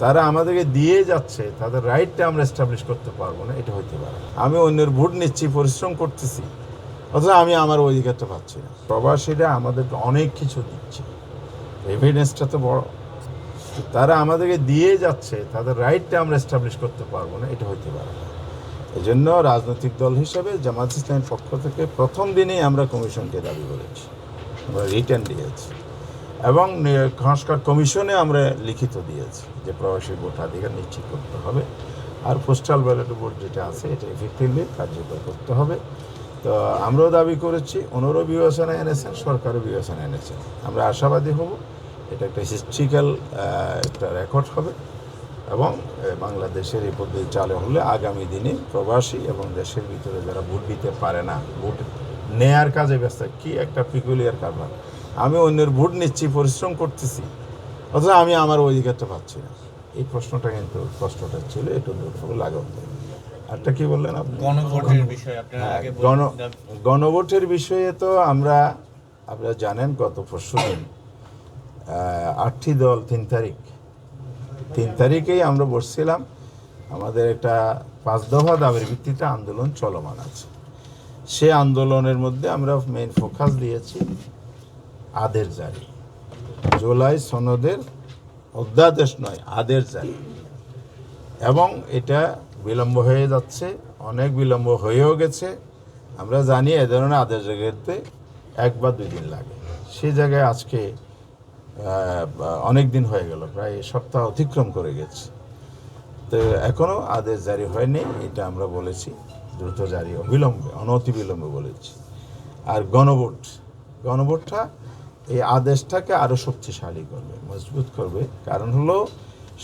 তারা আমাদেরকে দিয়ে যাচ্ছে, তাদের রাইটটা আমরা এস্টাবলিশ করতে পারব না, এটা হইতে পারে। আমি অন্যের ভোট নিচ্ছি, পরিশ্রম করতেছি, অথচ আমি আমার অধিকারটা পাচ্ছি না। প্রবাসীরা আমাদেরকে অনেক কিছু দিচ্ছে এভিডেন্সটা তো বড়। তারা আমাদেরকে দিয়ে যাচ্ছে, তাদের রাইটটা আমরা এস্টাবলিশ করতে পারব না, এটা হইতে পারে না। এই জন্য রাজনৈতিক দল হিসেবে জামাত ইসলামের পক্ষ থেকে প্রথম দিনেই আমরা কমিশনকে দাবি করেছি, আমরা রিটার্ন দিয়েছি। এবং সংস্কার কমিশনে আমরা লিখিত দিয়েছি যে প্রবাসী ভোটাধিকার নিশ্চিত করতে হবে। আর পোস্টাল ব্যালট বোর্ড যেটা আছে, এটা এফেক্টিভলি কার্যকর করতে হবে। তো আমরাও দাবি করেছি, ওনারও বিবেচনা এনেছেন সরকারও বিবেচনা এনেছেন। আমরা আশাবাদী হব, এটা একটা হিস্ট্রিক্যাল একটা রেকর্ড হবে এবং বাংলাদেশের এই পদ্ধতি চালু হলে আগামী দিনে প্রবাসী এবং দেশের ভিতরে যারা ভোট দিতে পারে না, ভোট নেয়ার কাজে ব্যস্ত, কি একটা পিকুলিয়ার কারবার। আমি অন্যের ভোট নিচ্ছি পরিশ্রম করতেছি। অথচ আমি আমার অধিকারটা পাচ্ছি না। এই প্রশ্নটা কিন্তু কষ্টটা ছিল একটু দুঃখ লাগাম আরটা কি বললেন আপনি? গণভোটের বিষয়ে হ্যাঁ, গণ গণভোটের বিষয়ে তো আমরা আপনারা জানেন গত পরশু দিন আটটি দল তিন তারিখ তিন তারিখেই আমরা বসছিলাম। আমাদের একটা পাঁচ দফা দাবির ভিত্তিতে আন্দোলন চলমান আছে। সে আন্দোলনের মধ্যে আমরা মেইন ফোকাস দিয়েছি। আদের জারি। জুলাই সনদের অধ্যাদেশ নয়, আদের জারি। এবং এটা বিলম্ব হয়ে যাচ্ছে, অনেক বিলম্ব হয়েও গেছে। আমরা জানি এ ধরনের আদেশ জায়গাতে এক বা দুই দিন লাগে। সেই জায়গায় আজকে অনেক দিন হয়ে গেল, প্রায় সপ্তাহ অতিক্রম করে গেছে। তো এখনও আদেশ জারি হয়নি, এটা আমরা বলেছি, দ্রুত জারি, অবিলম্বে, অনতি বিলম্বে বলেছি। আর গণভোট, গণভোটটা এই আদেশটাকে আরও শক্তিশালী করবে, মজবুত করবে। কারণ হলো,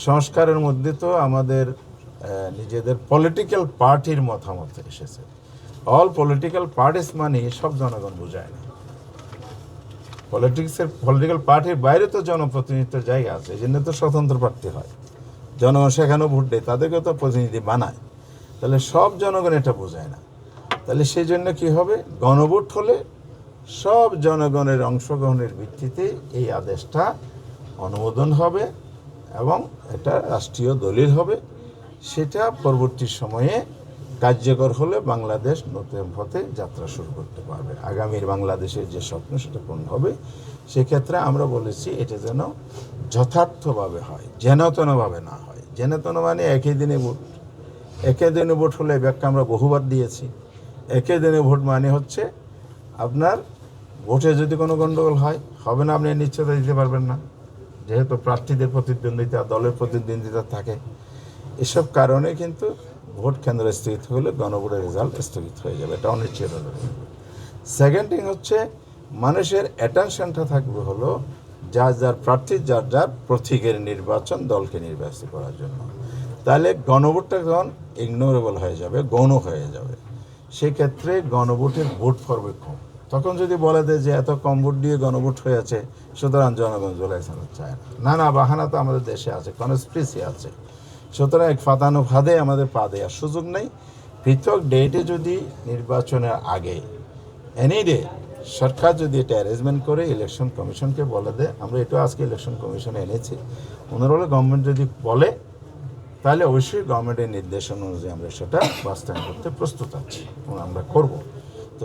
সংস্কারের মধ্যে তো আমাদের নিজেদের পলিটিক্যাল পার্টির মতামত এসেছে। অল পলিটিক্যাল পার্টিস মানে সব জনগণ বোঝায় না। পলিটিক্সের পলিটিক্যাল পার্টির বাইরে তো জনপ্রতিনিধিত্বের জায়গা আছে, এই জন্য তো স্বতন্ত্র প্রার্থী হয়। জনগণ সেখানেও ভোট দেয়, তাদেরকেও তো প্রতিনিধি বানায়। তাহলে সব জনগণ এটা বোঝায় না। তাহলে সেই জন্য কী হবে? গণভোট হলে সব জনগণের অংশগ্রহণের ভিত্তিতে এই আদেশটা অনুমোদন হবে এবং এটা রাষ্ট্রীয় দলিল হবে। সেটা পরবর্তী সময়ে কার্যকর হলে বাংলাদেশ নতুন পথে যাত্রা শুরু করতে পারবে। আগামীর বাংলাদেশের যে স্বপ্ন, সেটা পূর্ণ হবে। সেক্ষেত্রে আমরা বলেছি এটা যেন যথার্থভাবে হয়, যেনতনভাবে না হয়। যেনতন মানে একই দিনে ভোট। একই দিনে ভোট হলে ব্যাখ্যা আমরা বহুবার দিয়েছি। একই দিনে ভোট মানে হচ্ছে আপনার ভোটে যদি কোনো গণ্ডগোল হয়, হবে না, আপনি নিশ্চয়তা দিতে পারবেন না। যেহেতু প্রার্থীদের প্রতিদ্বন্দ্বিতা, দলের প্রতিদ্বন্দ্বিতা থাকে। এসব কারণে কিন্তু ভোট কেন্দ্র স্থগিত হলে গণভোটের রেজাল্ট স্থগিত হয়ে যাবে এটা অনিশ্চিত সেকেন্ড থিং হচ্ছে, মানুষের অ্যাটেনশনটা থাকবে হলো যার যার প্রার্থী, যার যার প্রতীকের নির্বাচন দলকে নির্বাচিত করার জন্য। তাহলে গণভোটটা যখন ইগনোরেবল হয়ে যাবে, গৌণ হয়ে যাবে, সেক্ষেত্রে গণভোটের ভোট পড়বে কম। তখন যদি বলে দেয় যে এত কম ভোট দিয়ে গণভোট হয়েছে সুতরাং জনগণ জোলাই চায় না। না না বাহানা তো আমাদের দেশে আছে কনস্পিরেসি আছে। সুতরাং এক ফাতানো ফাঁদে আমাদের পা দেওয়ার সুযোগ নেই। পৃথক ডেটে যদি নির্বাচনের আগে এনি ডে সরকার যদি এটা অ্যারেঞ্জমেন্ট করে ইলেকশন কমিশনকে বলে দেয়, আমরা এটাও আজকে ইলেকশন কমিশনে এনেছি। ওনার হলে গভর্নমেন্ট যদি বলে, তাহলে অবশ্যই গভর্নমেন্টের নির্দেশনা অনুযায়ী আমরা সেটা বাস্তবায়ন করতে প্রস্তুত আছি আমরা করব। তো